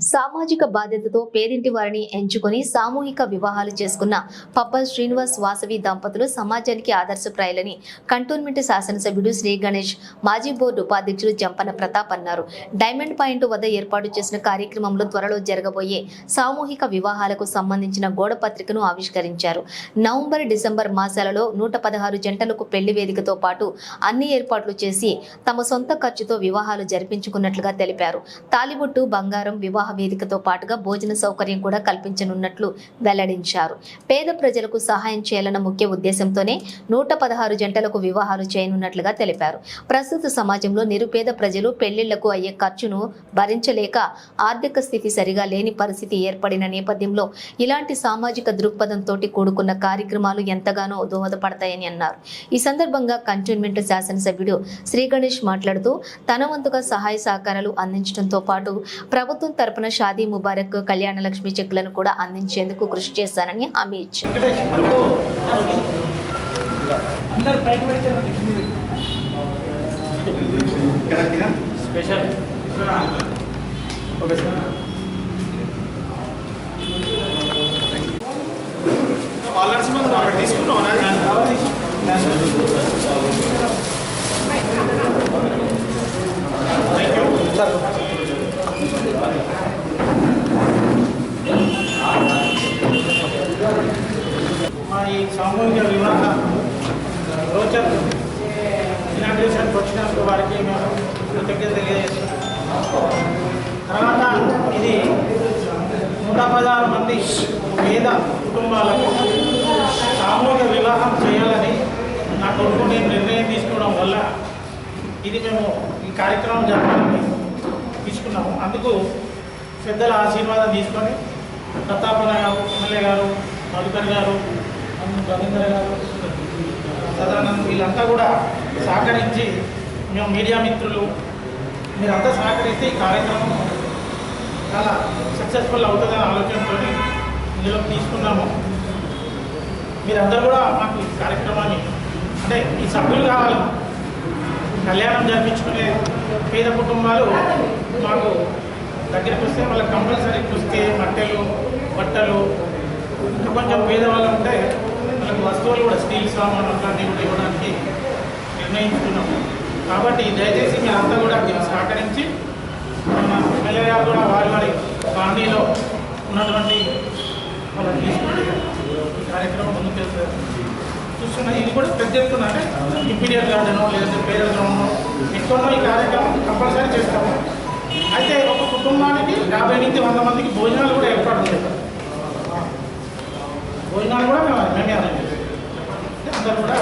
సామాజిక బాధ్యతతో పేదింటి వారిని ఎంచుకొని సామూహిక వివాహాలు చేసుకున్న పప్పల్ శ్రీనివాస్ వాసవి దంపతులు సమాజానికి ఆదర్శప్రాయాలని కంటోన్మెంట్ శాసనసభ్యుడు శ్రీ గణేష్ మాజీ బోర్డు ఉపాధ్యక్షుడు జంపన ప్రతాప్ అన్నారు. డైమండ్ పాయింట్ వద్ద ఏర్పాటు చేసిన కార్యక్రమంలో త్వరలో జరగబోయే సామూహిక వివాహాలకు సంబంధించిన గోడ పత్రికను ఆవిష్కరించారు. నవంబర్ డిసెంబర్ మాసాలలో నూట పదహారు జంటలకు పెళ్ళి వేదికతో పాటు అన్ని ఏర్పాట్లు చేసి తమ సొంత ఖర్చుతో వివాహాలు జరిపించుకున్నట్లుగా తెలిపారు. తాలిబొట్టు బంగారం వివాహ వేదికతో పాటుగా భోజన సౌకర్యం కూడా కల్పించనున్నట్లు వెల్లడించారు. పేద ప్రజలకు సహాయం చేయాలన్న ముఖ్య ఉద్దేశంతోనే నూట పదహారు జంటలకు వివాహాలు చేయనున్నట్లుగా తెలిపారు. ప్రస్తుత సమాజంలో నిరుపేద ప్రజలు పెళ్ళిళ్ళకు అయ్యే ఖర్చును భరించలేక ఆర్థిక స్థితి సరిగా లేని పరిస్థితి ఏర్పడిన నేపథ్యంలో ఇలాంటి సామాజిక దృక్పథంతో కూడుకున్న కార్యక్రమాలు ఎంతగానో దోహదపడతాయని అన్నారు. ఈ సందర్భంగా కంటోన్మెంట్ శాసనసభ్యుడు శ్రీ గణేష్ మాట్లాడుతూ తన వంతుగా సహాయ సహకారాలు అందించడంతో పాటు ప్రభుత్వం తరపున షాదీ ముబారక్ కళ్యాణ లక్ష్మి చెక్కులను కూడా అందించేందుకు కృషి చేశానని హామీ ఇచ్చారు. అందరు మా ఈ సామూహిక వివాహ రోజర్ ఇనాగ్రేషన్కి వచ్చినందుకు వారికి మేము కృతజ్ఞత తెలియజేస్తున్నాం. తర్వాత ఇది నూట పదహారు మంది పేద కుటుంబాలకు సామూహిక వివాహం చేయాలని నా కొడుకు నేను నిర్ణయం తీసుకోవడం వల్ల ఇది మేము ఈ కార్యక్రమం జరపాలని తీసుకున్నాము. అందుకు పెద్దల ఆశీర్వాదం తీసుకొని ప్రతాపన గారు ఎమ్మెల్యే గారు మధుకర్ గారు రవీందర్ గారు సదానంద్ వీళ్ళంతా కూడా సహకరించి మేము మీడియా మిత్రులు మీరంతా సహకరిస్తే ఈ కార్యక్రమం చాలా సక్సెస్ఫుల్ అవుతుందనే ఆలోచనతో ఇందులో తీసుకున్నాము. మీరందరూ కూడా మాకు ఈ కార్యక్రమాన్ని అంటే ఈ సభ్యులు కావాలి. కళ్యాణం జరిపించుకునే పేద కుటుంబాలు మాకు దగ్గరికి వస్తే వాళ్ళకి కంపల్సరీ కుస్తే మట్టెలు బట్టలు ఇంకా కొంచెం పేదవాళ్ళు ఉంటే వాళ్ళకి వస్తువులు కూడా స్టీల్ సామాన్లు అట్లాంటివి కూడా ఇవ్వడానికి నిర్ణయించుకున్నాము. కాబట్టి దయచేసి మీరంతా కూడా మీరు సహకరించి మన ఎమ్మెల్యే గారు కూడా వారి వారి కాలనీలో ఉన్నటువంటి వాళ్ళని తీసుకుంటే కార్యక్రమం ముందుకు వెళ్తారు చూస్తున్నా ఇది కూడా పెద్ద ఎత్తున అంటే ఇంపీరియర్ గార్డెనో లేదంటే పేద గ్రౌండ్ ఎక్కడో ఈ కార్యక్రమం కంపల్సరీ చేస్తాము. అయితే ఒక కుటుంబానికి యాభై నుంచి వంద మందికి భోజనాలు కూడా ఏర్పాటు చేస్తారు పోయినా కూడా మేము ధన్యవాదాలు అందరూ కూడా